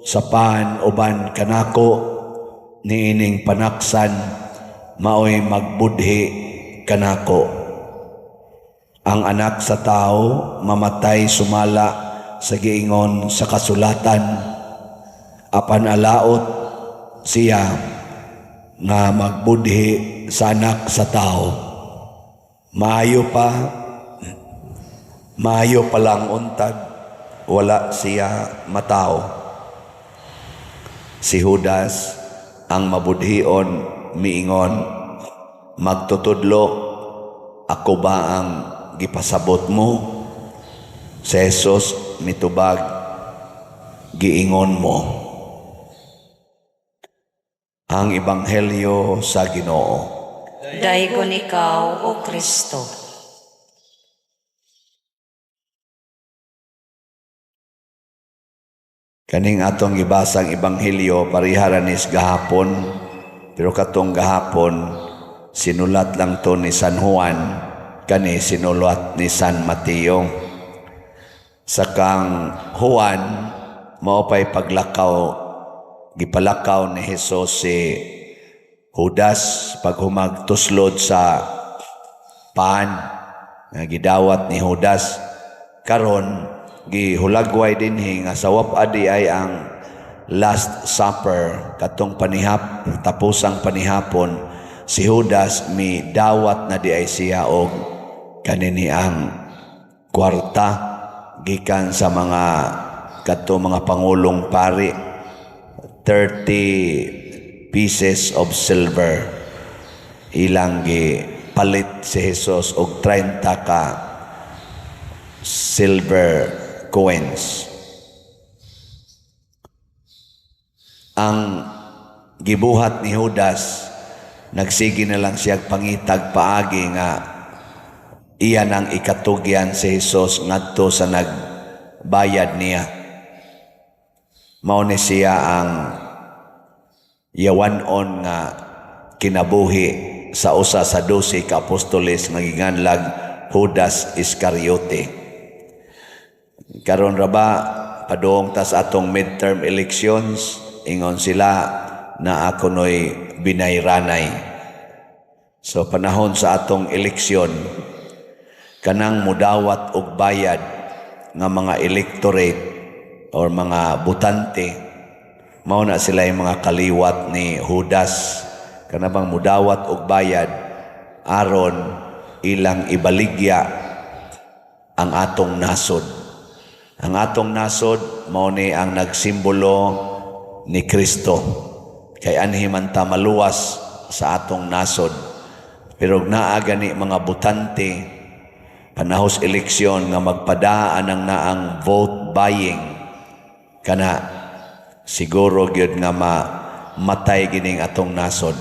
sa pan uban kanako niining panaksan maoy magbudhi kanako. Ang anak sa tao mamatay sumala sa giingon sa kasulatan. Apan alaot siya nga magbudhi sa anak sa tao. Maayo pa maayo pa lang untag wala siya matao si Judas ang mabudhion miingon magtutudlo ako ba ang gipasabot mo? Si Jesus mitubag giingon mo. Ang ebanghelyo sa Ginoo. Daigon ikaw, O Kristo. Kaning atong gibasang ebanghelyo pariharanis gahapon pero katong gahapon sinulat lang to ni San Juan kani sinulat ni San Mateo. Sa kang Juan mao pay paglakaw gipalakaw ni Hesus si Judas paghumag tuslod sa paan nga gidawat ni Judas. Karon gihulagway dinhi nga sa adi ay ang last supper. Katong panihap tapusang panihapon si Judas mi dawat na di ay siya og kanini ang kwarta gikan sa mga kato mga pangulong pari. 30 pieces of silver. Ilang gi palit si Jesus og 30 ka silver coins. Ang gibuhat ni Judas, nagsigi na lang siya pangitag paagi nga iyan ang ikatugyan si Jesus ngadto sa nagbayad niya. Mao ni siya ang yawanon nga kinabuhi sa usa sa dosi ka apostoles nga giganlag Judas Iscariote. Karon ra ba padong tas atong midterm elections ingon sila na ako noy binayranay. So panahon sa atong eleksyon kanang mudawat og bayad nga mga electorate or mga butante mao na sila yung mga kaliwat ni Judas kanabang mudawat og bayad aron ilang ibaligya ang atong nasod ang atong nasod mao ni ang nagsimbolo ni Kristo. Kay anhi man ta maluwas sa atong nasod. Pero naa gani mga butante panahos eleksyon nga magpadaan ang naang vote buying kana siguro gyud nga ma matay gining atong nasod.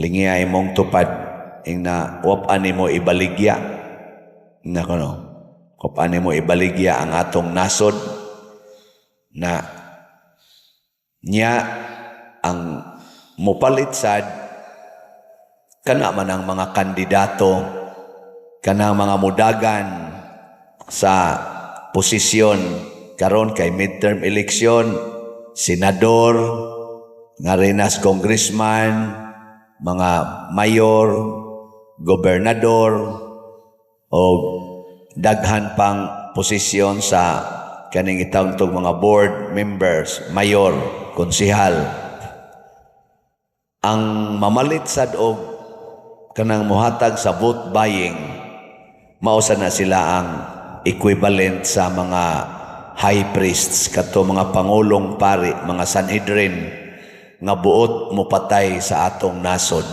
Lingi ay mong tupad ing na wap ani mo ibaligya. Na kono kung paano mo ibaligya ang atong nasod na niya ang mupalit sad. Kana man ang mga kandidato kana mga mudagan sa posisyon karon kay midterm election senador nga congressman mga mayor gobernador o daghan pang posisyon sa kaning itawag mga board members, mayor, konsihal. Ang mamalit sad og kanang muhatag sa vote buying mausa na sila ang equivalent sa mga high priests kato mga pangulong pari, mga Sanhedrin nga buot mupatay sa atong nasod.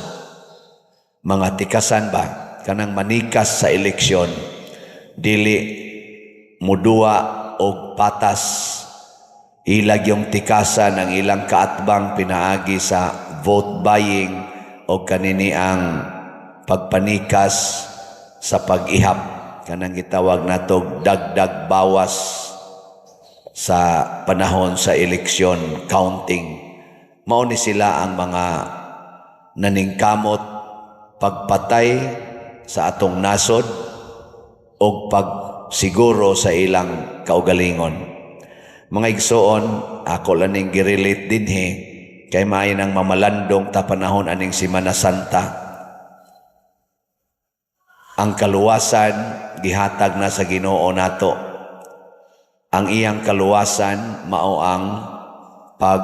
Mga tikasan ba kanang manikas sa eleksyon dili mudua og patas. Ilag yung tikasan ang ilang kaatbang pinaagi sa vote buying o kanini ang pagpanikas sa pag-ihap. Kanang gitawag natog dagdag bawas sa panahon sa eleksyon counting. Mao ni sila ang mga naningkamot pagpatay sa atong nasod o pagsiguro sa ilang kaugalingon. Mga igsoon, ako laning girelate din he, kay maayo ng mamalandong ta panahon aning Semana Santa. Ang kaluwasan gihatag na sa Ginoo nato. Ang iyang kaluwasan mao ang pag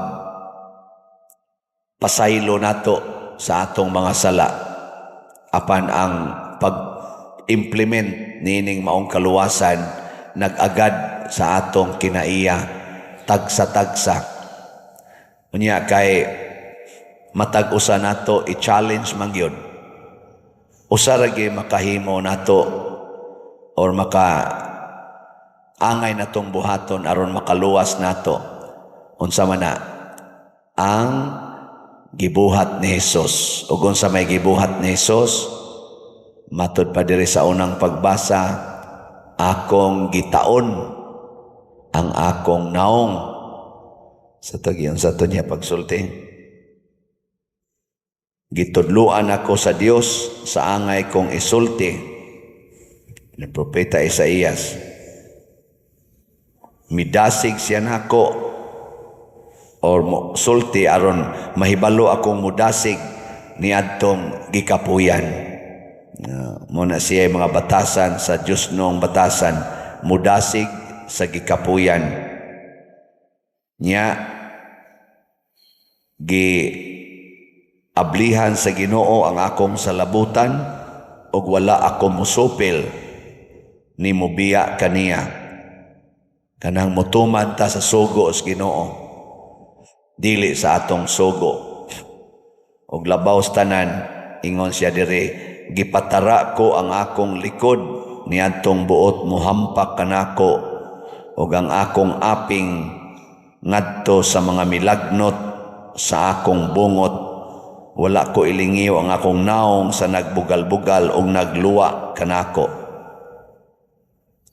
pasaylo nato sa atong mga sala apan ang pag-implement nining maong kaluwasan nag-agad sa atong kinaiya tagsa-tagsa. Unya kay matag-usa nato i-challenge man gyud usa ra makahimo nato or maka angay natong buhaton aron makaluwas nato. Unsa man na ang gibuhat ni Hesus ug unsa may gibuhat ni Hesus matud pa diri sa unang pagbasa akong gitaon ang akong naong. Sa tagyon sa to niya pagsulti. Gitudluan ako sa Dios sa angay kong isulti. Ni propeta Isaías midasig siya nako or sulti aron mahibalo akong mudasig ni adtong gikapuyan. Uh, muna siya mga batasan sa Diyos noong batasan, mudasig sa gikapuyan. Nya, gi ablihan sa ginoo ang akong salabutan ug wala ako musupil ni mubiya kaniya kanang mutuman ta sa sugo sa ginoo dili sa atong sugo. Og labaw tanan, ingon siya dire, gipatara ko ang akong likod ni atong buot muhampak kanako og ang akong aping ngadto sa mga milagnot sa akong bungot. Wala ko ilingiw ang akong naong sa nagbugal-bugal og nagluwa kanako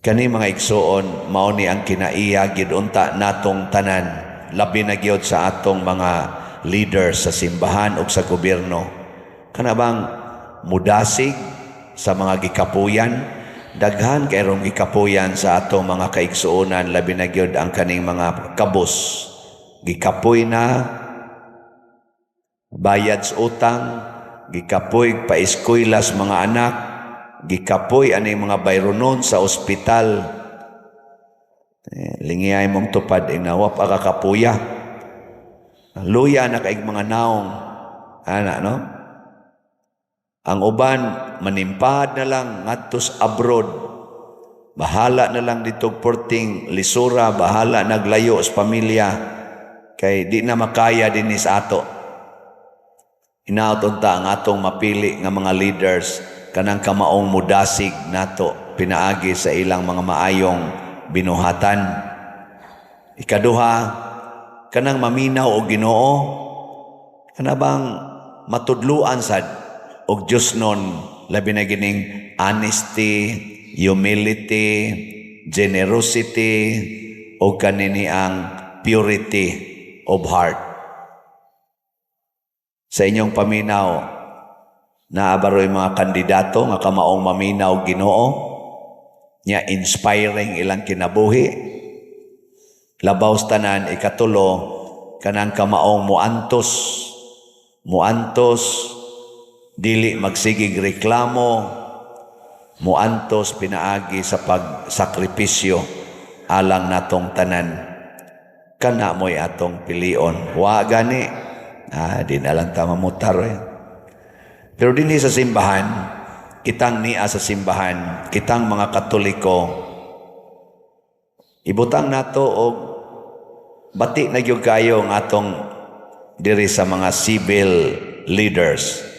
kani mga igsoon mao ni ang kinaiya gid unta natong tanan. Labi na gyud sa atong mga leaders sa simbahan o sa gobyerno. Kana bang mudasig sa mga gikapuyan, daghan kay rong gikapuyan sa atong mga kaigsuonan labi na gyud ang kaning mga kabus. Gikapoy na bayad sa utang, gikapoy pa eskwela sa mga anak, gikapoy aning mga bayronon sa ospital, Eh, Lingiyay mong tupad, inawa pa kakapuya. Luya na kaig mga naong. Ana, no? Ang uban, manimpad na lang ngatos abroad. Bahala na lang dito porting lisura, bahala naglayo sa pamilya. Kay di na makaya din sa ato. Inautunta ang atong mapili nga mga leaders kanang kamaong mudasig nato pinaagi sa ilang mga maayong binuhatan. Ikaduha, kanang maminaw o ginoo, kana bang matudluan sad og Diyos nun, labi na gining honesty, humility, generosity, o kanini ang purity of heart. Sa inyong paminaw, naabaroy mga kandidato nga kamaong maminaw ginoo, nya inspiring ilang kinabuhi labaw tanan ikatulo kanang kamaong muantos muantos dili magsigig reklamo muantos pinaagi sa pagsakripisyo alang natong tanan kana mo'y atong pilion wa gani ah di na lang ta mamutar eh. pero dinhi sa simbahan kitang niya sa simbahan, kitang mga katoliko, ibutang nato og bati na gyud kayo ng atong diri sa mga civil leaders.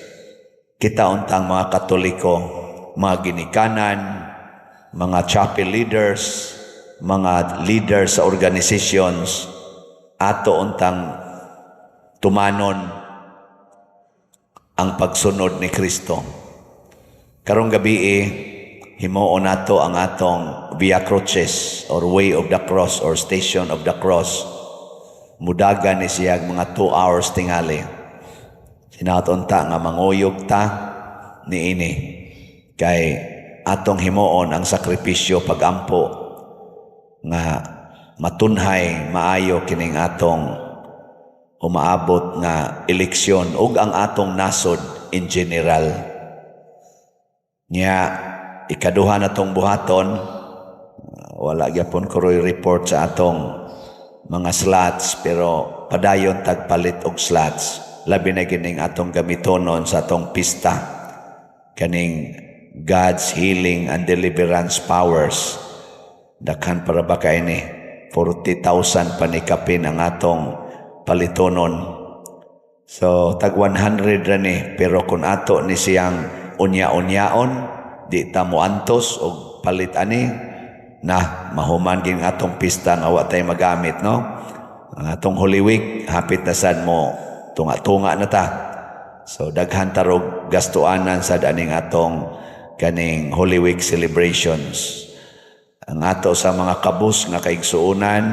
Kita untang mga katoliko, mga ginikanan, mga chapel leaders, mga leaders sa organizations, ato untang tumanon ang pagsunod ni Kristo. Karong gabi eh, himuon nato ang atong Via Crucis or Way of the Cross or Station of the Cross. Mudaga ni siya mga 2 hours tingali. Sinatunta nga manguyog ta ni ini. Kay atong himuon ang sakripisyo pagampo nga matunhay maayo kining atong umaabot nga eleksyon ug ang atong nasod in general. Nya ikaduha na tong buhaton uh, wala gyapon ko report sa atong mga slots pero padayon tagpalit og slots labi na kining atong gamitonon sa atong pista kaning God's healing and deliverance powers Dakhan para ba kay ni 40,000 panikapin ang atong palitonon. So tag 100 ra ni pero kung ato ni siyang unya-unyaon di ta mo antos og palit ani na mahuman gin atong pista nga wa tay magamit no. Ang atong Holy Week hapit na sad mo tunga-tunga na ta. So daghan tarog gastuanan sa aning atong kaning Holy Week celebrations ang ato sa mga kabus nga kaigsuunan,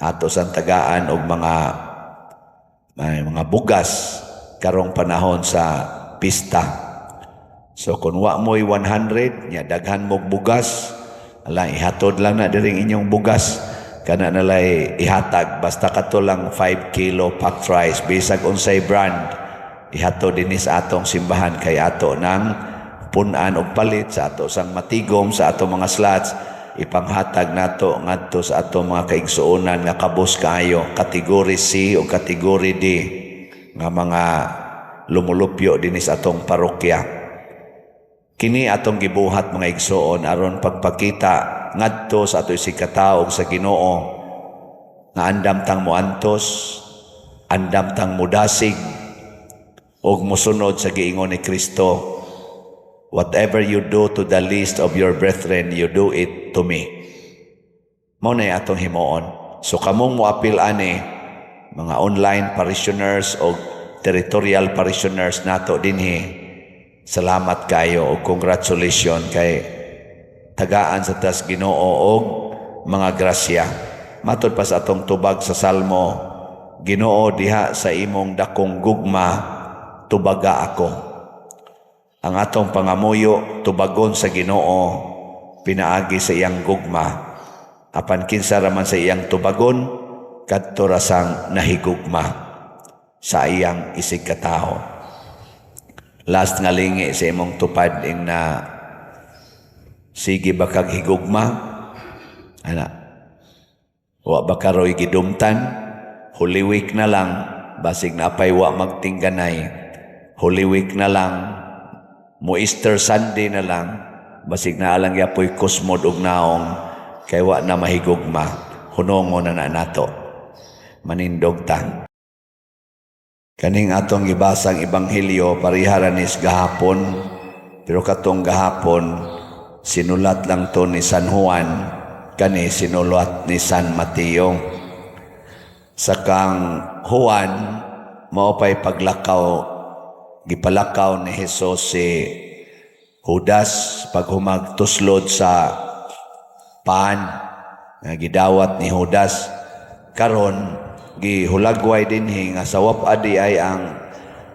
ato sa tagaan og mga may mga bugas karong panahon sa pista. So kung wa mo'y 100, nya daghan mo bugas, ala ihatod lang na diring inyong bugas kana nalay ihatag basta kato lang 5 kilo packed rice bisag unsay brand ihatod dinhi sa atong simbahan kay ato nang punan og palit sa ato sang matigom sa ato mga slots ipanghatag nato ngadto sa ato mga kaigsuonan nga kabus kaayo kategory C o kategory D nga mga lumulupyo dinhi sa atong parokya. Kini atong gibuhat mga igsuon aron pagpakita ngadto sa ato sikataog sa Ginoo nga andam tang moantos andam tang mudasig og mosunod sa giingon ni Kristo Whatever you do to the least of your brethren, you do it to me. Mao na atong himuon. So kamong moapil ani mga online parishioners o territorial parishioners nato dinhi. Salamat kayo o congratulations kay tagaan sa tas Ginoo og mga grasya. Matod pa sa atong tubag sa Salmo, Ginoo diha sa imong dakong gugma tubaga ako. Ang atong pangamuyo tubagon sa Ginoo pinaagi sa iyang gugma. Apan kinsa raman sa iyang tubagon kadto ra sang nahigugma sa iyang isig katao last nga lingi sa imong tupad ing na sige ba kag higugma. Ana wa ba karoy gidumtan? Holy Week na lang. Basig na pay wa magtingganay. Holy Week na lang. Mo Easter Sunday na lang. Basig na alang yapoy kusmod og naong. Kay wa na mahigugma. Hunongo na na nato. Manindog kaning atong gibasang ebanghelyo pariharanis gahapon. Pero katong gahapon sinulat lang to ni San Juan kani sinulat ni San Mateo. Sa kang Juan mao pay paglakaw gipalakaw ni Hesus si Judas pag humagtuslod sa paan nga gidawat ni Judas. Karon gihulagway dinhi nga sa wapadi ay ang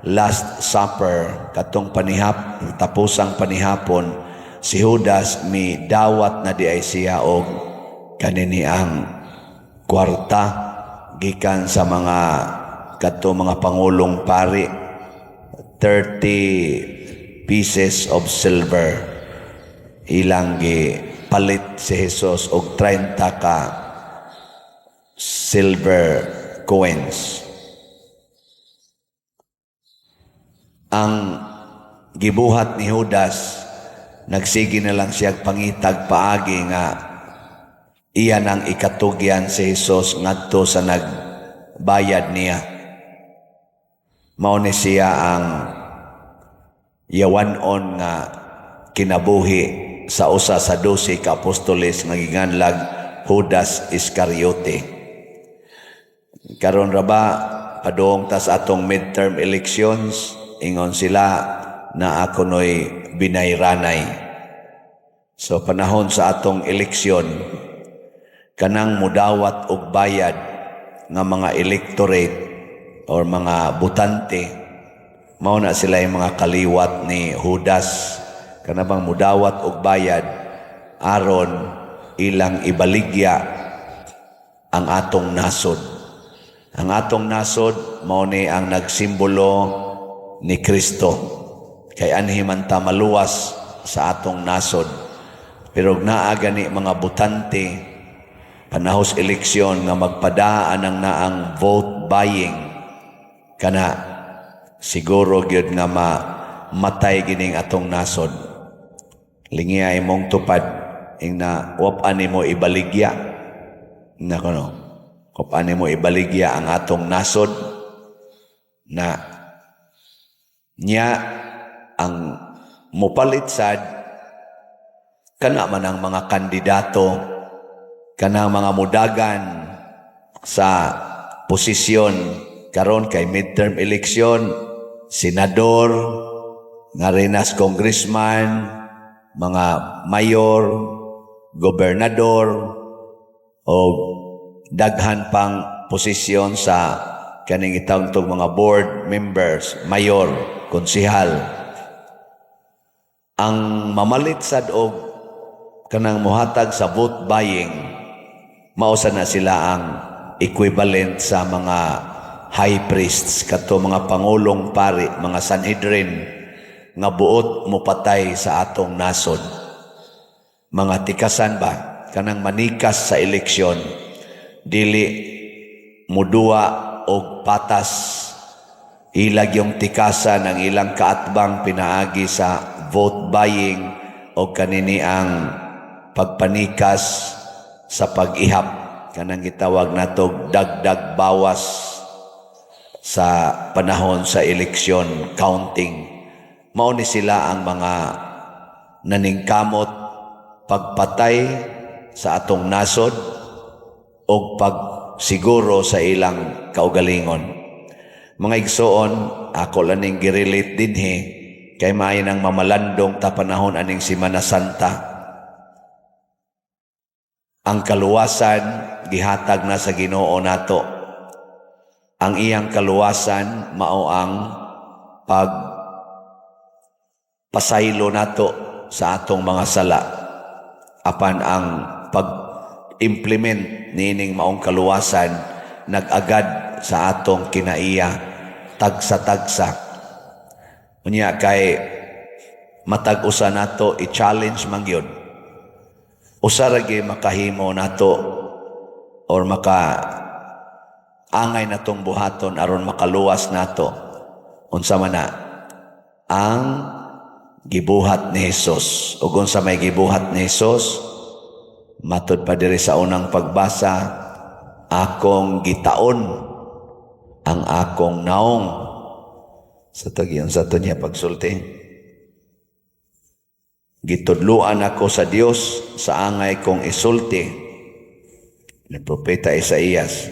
last supper katong panihap tapusang panihapon si Judas mi dawat na di ay siya og kanini ang kwarta gikan sa mga kadto mga pangulong pari. 30 pieces of silver. Ilang gi palit si Jesus og 30 ka silver coins. Ang gibuhat ni Judas nagsigi na lang siya pangitag paagi nga iyan ang ikatugyan si Jesus ngadto sa nagbayad niya mao ni siya ang yawanon nga kinabuhi sa usa sa 12 ka apostoles nga giganlag Judas Iscariote. Karon ra ba padong tas atong midterm elections ingon sila na ako noy binayranay. So panahon sa atong eleksyon kanang mudawat og bayad nga mga electorate or mga butante mao na sila yung mga kaliwat ni Judas kanabang mudawat og bayad aron ilang ibaligya ang atong nasod. Ang atong nasod mao ni ang nagsimbolo ni Kristo. Kay anhi man ta maluwas sa atong nasod. Pero naa gani mga butante panahos eleksyon nga magpadaan ang naang vote buying. Kana siguro gyud nga ma matay gining atong nasod. Lingiya imong tupad ing na wapan nimo ibaligya. Na kuno wapan nimo ibaligya ang atong nasod. Na niya ang mupalit sad kana man ang mga kandidato kana mga mudagan sa posisyon karon kay midterm election senador nga renas congressman mga mayor gobernador o daghan pang posisyon sa kaning itawag mga board members mayor konsihal. Ang mamalit sad og kanang muhatag sa vote buying mausa na sila ang equivalent sa mga high priests. Kato mga pangulong pari mga sanhedrin nga buot mupatay sa atong nasod. Mga tikasan ba kanang manikas sa eleksyon dili mudua og patas ilag yung tikasan ang ilang kaatbang pinaagi sa vote buying o kanini ang pagpanikas sa pag-ihap. Kanang gitawag natog dagdag bawas sa panahon sa eleksyon counting. Mao ni sila ang mga naningkamot pagpatay sa atong nasod o pagsiguro sa ilang kaugalingon. Mga igsoon ako laning girelate dinhi kay maayo nang mamalandong ta panahon aning Semana Santa ang kaluwasan gihatag na sa Ginoo nato. Ang iyang kaluwasan mao ang pag pasaylo nato sa atong mga sala. Apan ang pag-implement nining maong kaluwasan nag-agad sa atong kinaiya tagsa-tagsa. Unya kay matag-usa nato i-challenge man gyud usa ra gyud makahimo nato or maka angay natong buhaton aron makaluwas nato. Unsa man na? Ang gibuhat ni Hesus ug unsa may gibuhat ni Hesus matud pa diri sa unang pagbasa akong gitaon ang akong naong. Sa tagyan sa to pagsulti Gitudluan ako sa Dios sa angay kong isulti. Ni Propeta Isaías.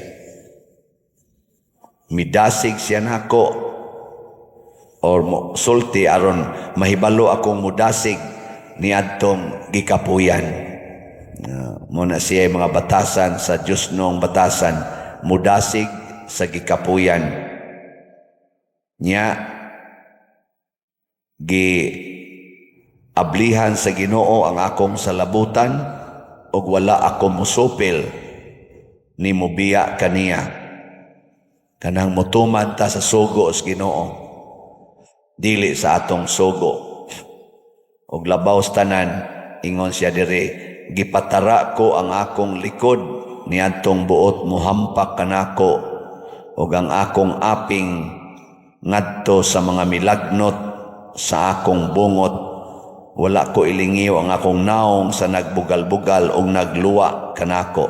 Midasig siya nako or sulti aron mahibalo akong mudasig ni adtong gikapuyan. Uh, muna siya mga batasan sa Diyos noong batasan mudasig sa gikapuyan. Nya gi ablihan sa Ginoo ang akong salabutan ug wala ako musupil. Ni mubiya kaniya kanang mutuman ta sa sugo sa Ginoo. Dili sa atong sugo. Ug labaw sa tanan ingon siya diri gipatara ko ang akong likod niadtong buot muhampak kanako ug ang akong aping ngadto sa mga milagnot sa akong bungot wala ko ilingiw ang akong naong sa nagbugal-bugal o nagluwa kanako.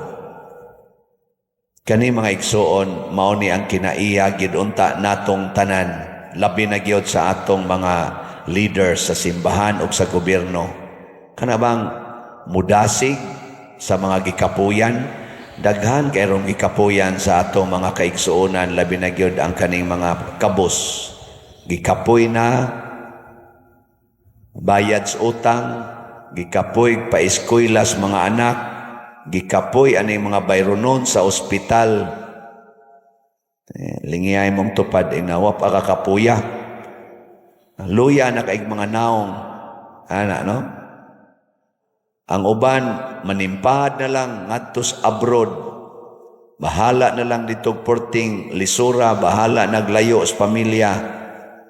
Kani mga igsoon, mao ni ang kinaiya gidunta natong tanan, labi na gyud sa atong mga leaders sa simbahan o sa gobyerno. Kana bang mudasig sa mga gikapuyan, daghan kay rong gikapuyan sa atong mga kaigsuonan, labi na gyud ang kaning mga kabus. Gikapoy na bayad sa utang, gikapoy paiskwela sa mga anak, gikapoy ani mga bayronon sa ospital. Eh, lingiyay mong tupad ing nawap akakapuya. Luya na kaig mga naong. Ana, no? Ang uban, manimpad na lang ngatos abroad. Bahala na lang dito porting lisura, bahala naglayo sa pamilya.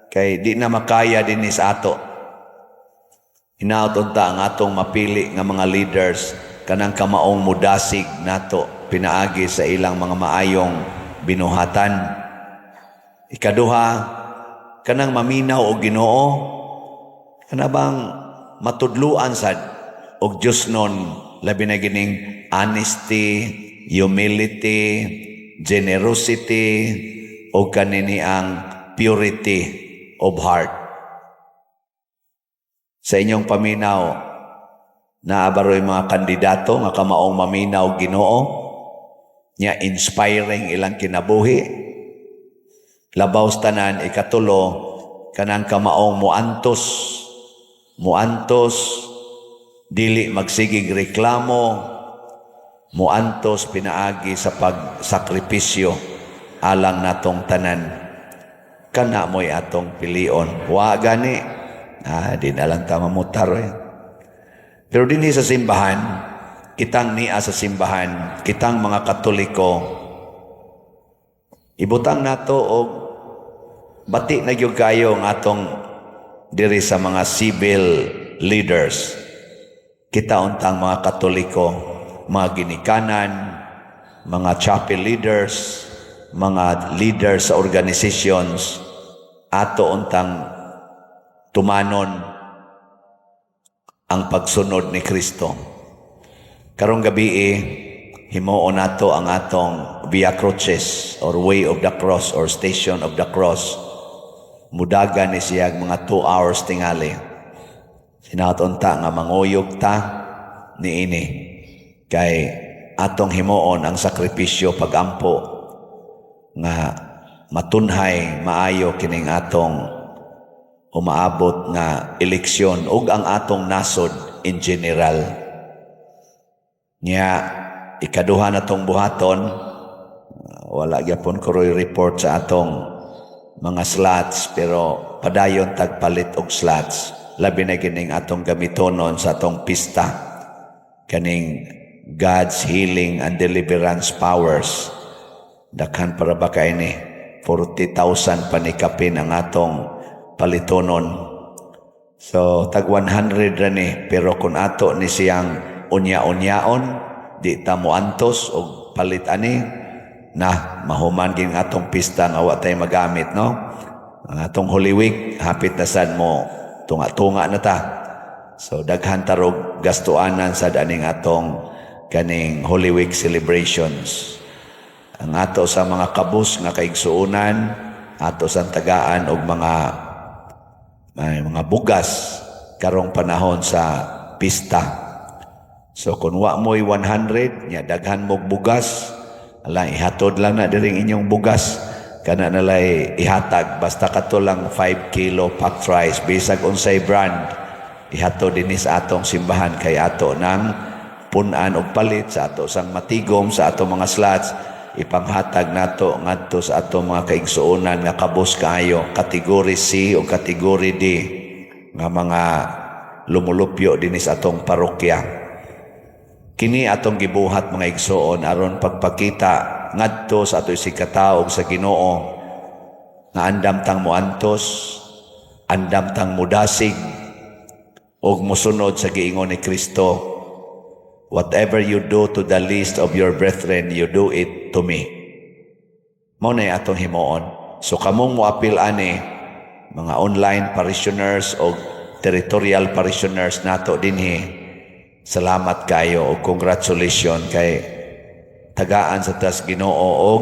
Kay di na makaya din sa ato. Hinaot unta ang atong mapili nga mga leaders kanang kamaong mudasig nato pinaagi sa ilang mga maayong binuhatan. Ikaduha, kanang maminaw o Ginoo kana bang matudluan sad og Dios non labi na gining honesty, humility, generosity o kanini ang purity of heart. Sa inyong paminaw, naabaroy mga kandidato nga kamaong maminaw Ginoo, nya inspiring ilang kinabuhi, labaw tanan ikatulo kanang kamaong muantos muantos dili magsigig reklamo muantos pinaagi sa pagsakripisyo alang natong tanan. Kana mo'y atong pilion. Wa gani ah di na lang ta mamutar eh. pero dinhi sa simbahan kitang niya sa simbahan kitang mga katoliko ibutang nato og bati na gyud kayo ang atong diri sa mga civil leaders. Kita untang mga katoliko, mga ginikanan, mga chapel leaders, mga leaders sa organizations, ato untang tumanon ang pagsunod ni Kristo. Karong gabi eh, himuon nato ang atong Via Crucis or Way of the Cross or Station of the Cross mudaga ni siya mga 2 hours tingali. Sinatunta nga manguyog ta ni ini. Kay atong himuon ang sakripisyo pagampo nga matunhay maayo kining atong umaabot nga eleksyon ug ang atong nasod in general. Nya ikaduha na tong buhaton. Wala gyapon ko report sa atong mga slots pero padayon tagpalit og slots. Labi na kining atong gamitonon sa atong pista. Kaning God's healing and deliverance powers. Dakhan para ba kay ni 40,000 panikapin ang atong palitonon. So tag 100 ra ni pero kung ato ni siyang unya-unyaon di ta mo antos og palit ani na mahuman gin atong pista nga wa tay magamit no? Atong Holy Week hapit na sad mo tunga-tunga na ta. So daghan tarog gastuanan sad aning atong kaning Holy Week celebrations. Ang ato sa mga kabus nga kaigsuonan ato sa tagaan og mga may mga bugas karong panahon sa pista so kung wa mo'y 100 nya daghan mo bugas Ala, ihatod lang na diring inyong bugas. Kana nalay ihatag. Basta kato lang 5 kilo packed rice. Bisag unsay brand. Ihatod din sa atong simbahan kay ato ng punan og palit sa ato sang matigom sa ato mga slots ipanghatag nato ngadto sa ato mga kaigsuonan nga kabos kaayo kategory C o kategory D nga mga lumulupyo din sa atong parokya Kini atong gibuhat mga igsoon aron pagpakita ngadto sa ato'y sikataog sa Ginoo nga andam tang muantos, andam tang mudasig ug mosunod sa giingon ni Kristo. Whatever you do to the least of your brethren, you do it to me. Mao na atong himuon. So kamong moapil ani mga online parishioners o territorial parishioners nato dinhi Salamat kayo o congratulations kay tagaan sa tas Ginoo og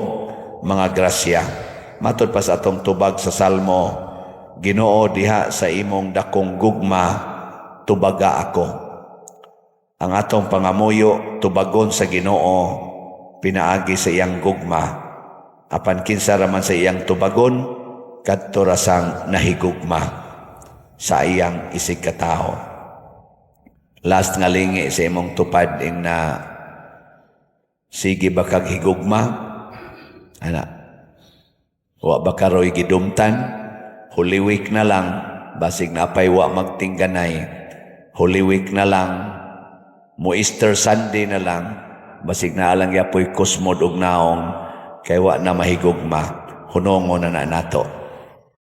mga grasya. Matod pa sa atong tubag sa Salmo, Ginoo diha sa imong dakong gugma tubaga ako. Ang atong pangamuyo tubagon sa Ginoo pinaagi sa iyang gugma. Apan kinsa raman sa iyang tubagon kadto rasang nahigugma sa iyang isig katao last nga lingi sa imong tupad ing na sige ba higugma? Ana wa ba karoy gidumtan? Holy Week na lang basig na pay wa magtingganay. Holy Week na lang mo Easter Sunday na lang basig na alang yapoy kusmod og naong kay wa na mahigugma. Hunongon na na nato